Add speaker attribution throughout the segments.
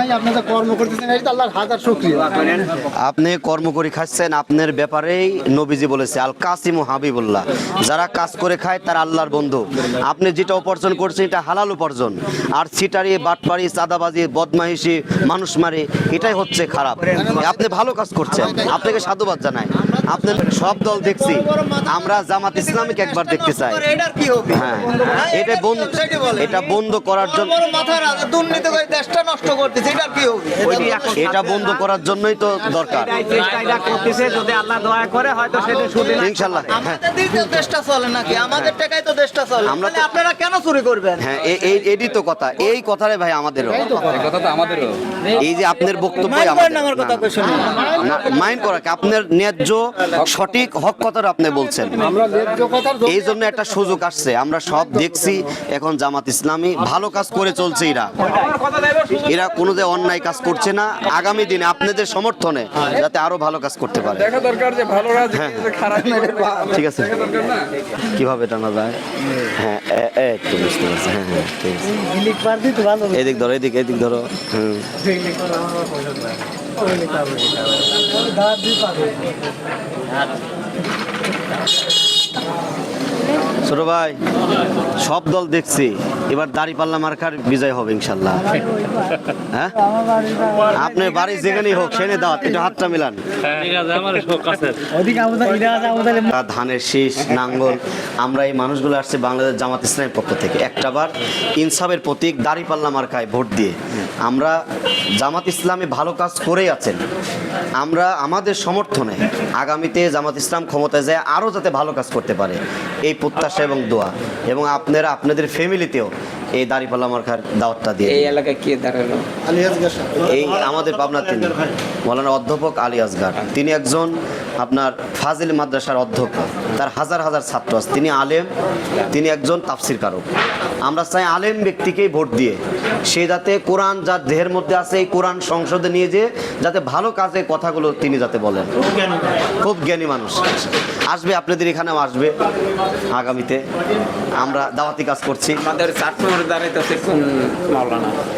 Speaker 1: ভাই আপনি কর্ম করতেছেন এই আল্লাহর হাজার শুকরিয়া।
Speaker 2: আপনি কর্ম করে খাচ্ছেন আপনার ব্যাপারেই নবীজি বলেছে আল কাসিম হাবিবুল্লাহ। যারা কাজ করে খায় তারা আল্লাহর বন্ধু। আপনি যেটা উপার্জন করছেন এটা হালাল উপার্জন। আর ছিটারি বাটপাড়ি চাঁদাবাজি বদমাইশি মানুষ মারে এটাই হচ্ছে খারাপ। আপনি ভালো কাজ করছেন আপনাকে সাধুবাদ জানাই। আপনার সব দল দেখছি আমরা জামাত ইসলামিক একবার দেখতে চাই। হ্যাঁ এটা বন্ধ এটা বন্ধ করার জন্য
Speaker 3: দেশটা নষ্ট করতেছে এটার কি হবে?
Speaker 2: এটা বন্ধ করার জন্যই তো দরকার।
Speaker 4: করতেছে যদি আল্লাহ দয়া করে হয়তো সেটা সুদিন
Speaker 2: ইনশাল্লাহ হ্যাঁ।
Speaker 3: আমাদের দেশটা চলে নাকি? আমাদের টাকায় তো দেশটা চলে।
Speaker 2: আমরা
Speaker 3: আপনারা কেন চুরি করবেন?
Speaker 2: হ্যাঁ এই- তো কথা। এই কথারে ভাই আমাদেরও।
Speaker 5: কথা। তো আমাদেরও।
Speaker 2: এই যে আপনার বক্তব্য
Speaker 3: মাইন্ড আমার কথা কই
Speaker 2: মাইন্ড করা আপনার ন্যায্য সঠিক হক কথাটা আপনি বলছেন।
Speaker 1: আমরা ন্যায্য কথার জন্য
Speaker 2: এই জন্য একটা সুযোগ আসছে। আমরা সব দেখছি এখন জামাত ইসলামী ভালো কাজ করে চলছে এরা। এরা কোনো যে অন্যায় কাজ করছে না আগামী দিনে আপনাদের সমর্থনে যাতে আরও ভালো কাজ করতে পারে।
Speaker 5: দেখা দরকার যে ভালো
Speaker 2: হ্যাঁ।
Speaker 5: খারাপ
Speaker 2: ঠিক আছে। কীভাবে টানা যায়? হ্যাঁ একটু বুঝতে পারছি। হ্যাঁ হ্যাঁ ঠিক আছে। এদিক ধরো এদিক এদিক ধরো। হুম। ছোট ভাই সব দল দেখছি। এবার দাড়ি পাল্লা মার্কার বিজয় হবে, ইনশাল্লাহ। হ্যাঁ? আপনার বাড়ি যেখানেই হোক সেনে দাওয়াত, একটু হাতটা মিলান। ধানের শীষ, নাঙ্গল, আমরা এই মানুষগুলো আসছে বাংলাদেশ জামাত ইসলামের পক্ষ থেকে। একটাবার ইনসাফের প্রতীক দাড়ি পাল্লা মার্কায় ভোট দিয়ে। আমরা জামাত ইসলামে ভালো কাজ করেই আছেন। আমরা আমাদের সমর্থনে আগামীতে জামাত ইসলাম ক্ষমতায় যায়, আরও যাতে ভালো কাজ করতে পারে। এই প্রত্যাশা এবং দোয়া। এবং আপনারা, আপনাদের ফ্যামিলিতেও এই দাড়িপাল্লা মার্কার দাওয়াতটা দিয়ে
Speaker 6: এই। এলাকায় কে দাঁড়াল?
Speaker 2: এই আমাদের পাবনা তিনি। মৌলানা অধ্যাপক আলী আসগার। তিনি একজন আপনার ফাজিল মাদ্রাসার অধ্যক্ষ। তার হাজার হাজার ছাত্র আছে। তিনি আলেম তিনি একজন তাফসির কারক। আমরা চাই আলেম ব্যক্তিকেই ভোট দিয়ে সে যাতে কোরআন যার দেহের মধ্যে আছে এই কোরআন সংসদে নিয়ে যে যাতে ভালো কাজে কথাগুলো তিনি যাতে বলেন। খুব জ্ঞানী মানুষ। আসবে আপনাদের এখানেও আসবে। আগামীতে আমরা দাওয়াতি কাজ করছি।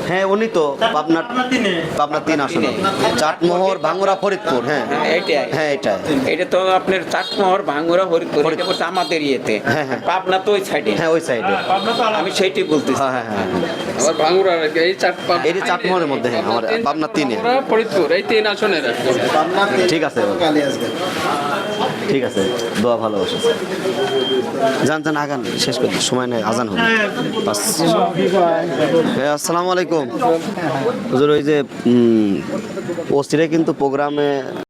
Speaker 2: হ্যাঁ উনি তো পাবনার পাবনা তিন। আসনে। চাটমোহর ভাঙ্গুরা ফরিদপুর হ্যাঁ।
Speaker 6: হ্যাঁ, এইটাই।
Speaker 2: হ্যাঁ এটাই
Speaker 6: এটা তো আপনার চাটমোহর ভাঙ্গুরা হরিপুর এটা হচ্ছে আমাদের ইয়েতে।
Speaker 2: হ্যাঁ, হ্যাঁ।
Speaker 6: পাবনা তো ওই সাইডে
Speaker 2: হ্যাঁ ওই সাইডে
Speaker 6: আমি সেইটি বলতেছি।
Speaker 2: হ্যাঁ হ্যাঁ হ্যাঁ
Speaker 5: আবার ভাঙ্গুরা এই চার
Speaker 2: এটি চাটমোহরের মধ্যে হ্যাঁ আমার পাবনা তিনে
Speaker 5: ফরিদপুর এই তিন আসনের
Speaker 2: ঠিক আছে। ঠিক আছে দোয়া ভালোবাসা যান যান আগান শেষ করতে সময় নেই আজান হবে। আসসালামু আলাইকুম। হুজুর ওই যে ওসিরে কিন্তু প্রোগ্রামে